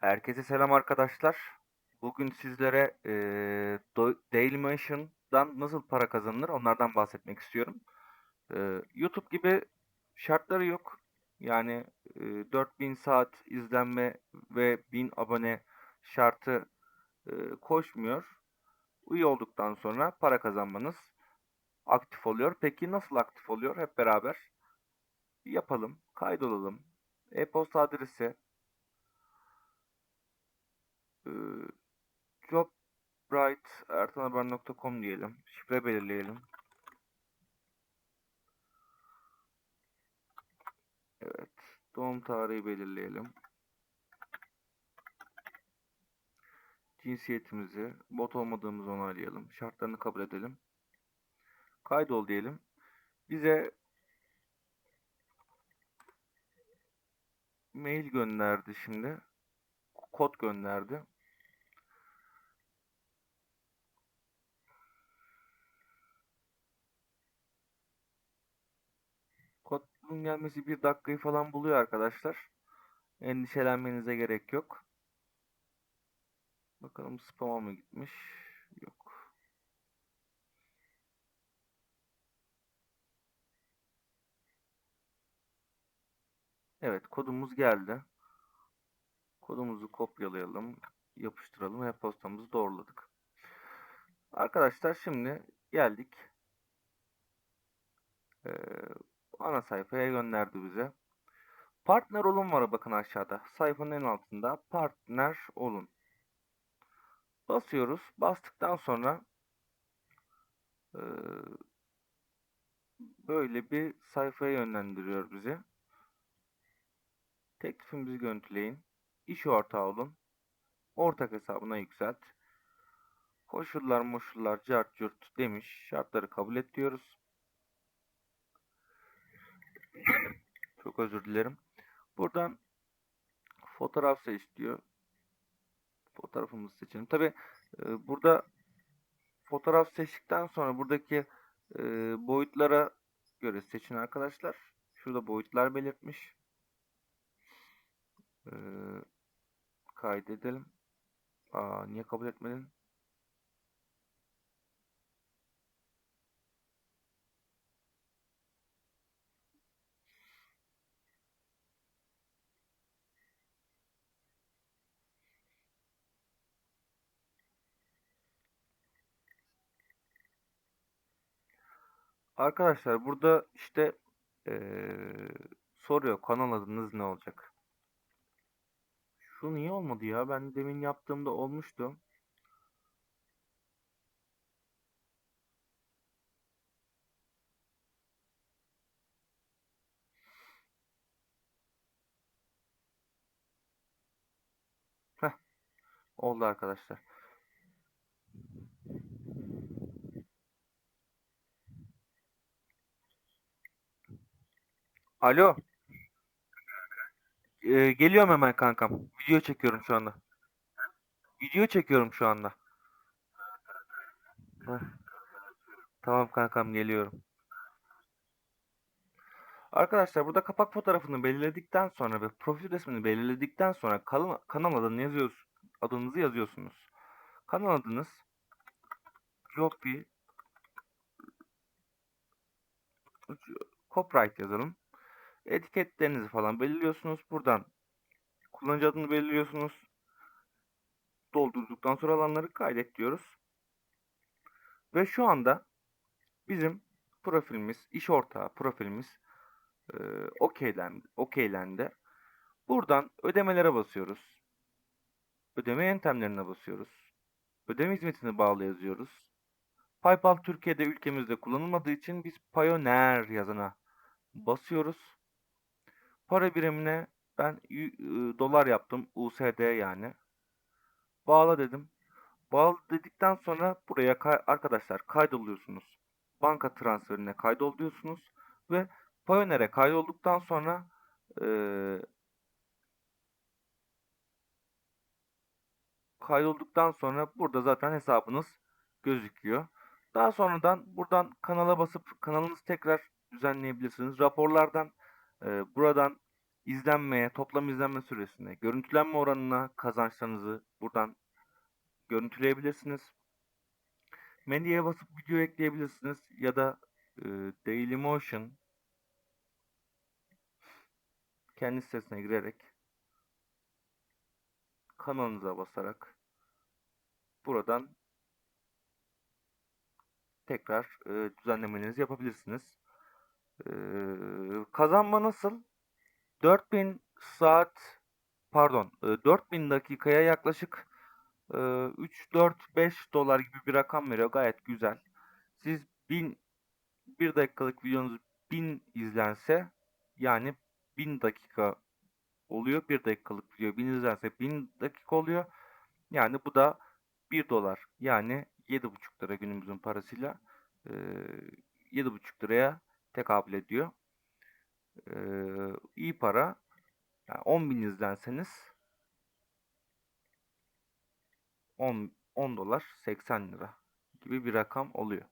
Herkese selam arkadaşlar. Bugün sizlere Do- Dailymotion'dan nasıl para kazanılır onlardan bahsetmek istiyorum. Eee, YouTube gibi şartları yok. Yani eee, 4000 saat izlenme ve 1000 abone şartı eee, koşmuyor. Üye olduktan sonra para kazanmanız aktif oluyor. Peki nasıl aktif oluyor? Hep beraber yapalım, kaydolalım. E-posta adresi jobright.ertanhaber.com diyelim. Şifre belirleyelim. Evet. Doğum tarihi belirleyelim. Cinsiyetimizi, bot olmadığımızı onaylayalım. Şartlarını kabul edelim. Kaydol diyelim. Bize mail gönderdi şimdi. Kod gönderdi. Kodun gelmesi bir dakikayı falan buluyor arkadaşlar. Endişelenmenize gerek yok. Bakalım spam'a mı gitmiş? Yok. Evet kodumuz geldi. Kodumuzu kopyalayalım. Yapıştıralım. E-postamızı doğruladık. Arkadaşlar şimdi geldik. Ee, ana sayfaya gönderdi bize. Partner olun var bakın aşağıda. Sayfanın en altında partner olun. Basıyoruz. Bastıktan sonra böyle bir sayfaya yönlendiriyor bizi. Teklifimizi görüntüleyin. İş ortağı olun. Ortak hesabına yükselt. Koşullar moşullar cart curt demiş. Şartları kabul et diyoruz. Çok özür dilerim. Buradan fotoğraf seç diyor. Fotoğrafımızı seçelim. Tabi burada fotoğraf seçtikten sonra buradaki e, boyutlara göre seçin arkadaşlar. Şurada boyutlar belirtmiş. E, kaydedelim. Aa, niye kabul etmedin? Arkadaşlar burada işte eee, soruyor kanal adınız ne olacak? Şu niye olmadı ya? Ben demin yaptığımda olmuştu. Heh, oldu arkadaşlar. Alo. Ee, geliyorum hemen kankam. Video çekiyorum şu anda. Video çekiyorum şu anda. Tamam kankam geliyorum. Arkadaşlar burada kapak fotoğrafını belirledikten sonra ve profil resmini belirledikten sonra kanal, kanal adını yazıyorsunuz. Adınızı yazıyorsunuz. Kanal adınız Jopi Copyright yazalım. Etiketlerinizi falan belirliyorsunuz. Buradan kullanıcı adını belirliyorsunuz. Doldurduktan sonra alanları kaydet diyoruz. Ve şu anda bizim profilimiz, iş ortağı profilimiz e, okeylendi. Buradan ödemelere basıyoruz. Ödeme yöntemlerine basıyoruz. Ödeme hizmetini bağlı yazıyoruz. PayPal Türkiye'de ülkemizde kullanılmadığı için biz Payoneer yazana basıyoruz. Para birimine ben ıı, dolar yaptım. USD yani. Bağla dedim. Bağla dedikten sonra buraya arkadaşlar kaydoluyorsunuz. Banka transferine kaydol diyorsunuz. Ve Payoneer'e kaydolduktan sonra eee kaydolduktan sonra burada zaten hesabınız gözüküyor. Daha sonradan buradan kanala basıp kanalınızı tekrar düzenleyebilirsiniz. Raporlardan e, buradan izlenmeye, toplam izlenme süresine, görüntülenme oranına kazançlarınızı buradan görüntüleyebilirsiniz. Medyaya basıp video ekleyebilirsiniz ya da e, Dailymotion kendi sitesine girerek kanalınıza basarak buradan tekrar e, düzenlemelerinizi yapabilirsiniz. Kazanma nasıl? 4000 saat pardon e, 4000 dakikaya yaklaşık e, 3-4-5 dolar gibi bir rakam veriyor. Gayet güzel. Siz 1000 1 dakikalık videonuz 1000 izlense yani 1000 dakika oluyor. 1 dakikalık video 1000 izlense 1000 dakika oluyor. Yani bu da 1 dolar yani 7,5 lira günümüzün parasıyla e, 7,5 liraya tekabül ediyor. E, iyi para. Yani 10 bin izlenseniz 10, 10 dolar 80 lira gibi bir rakam oluyor.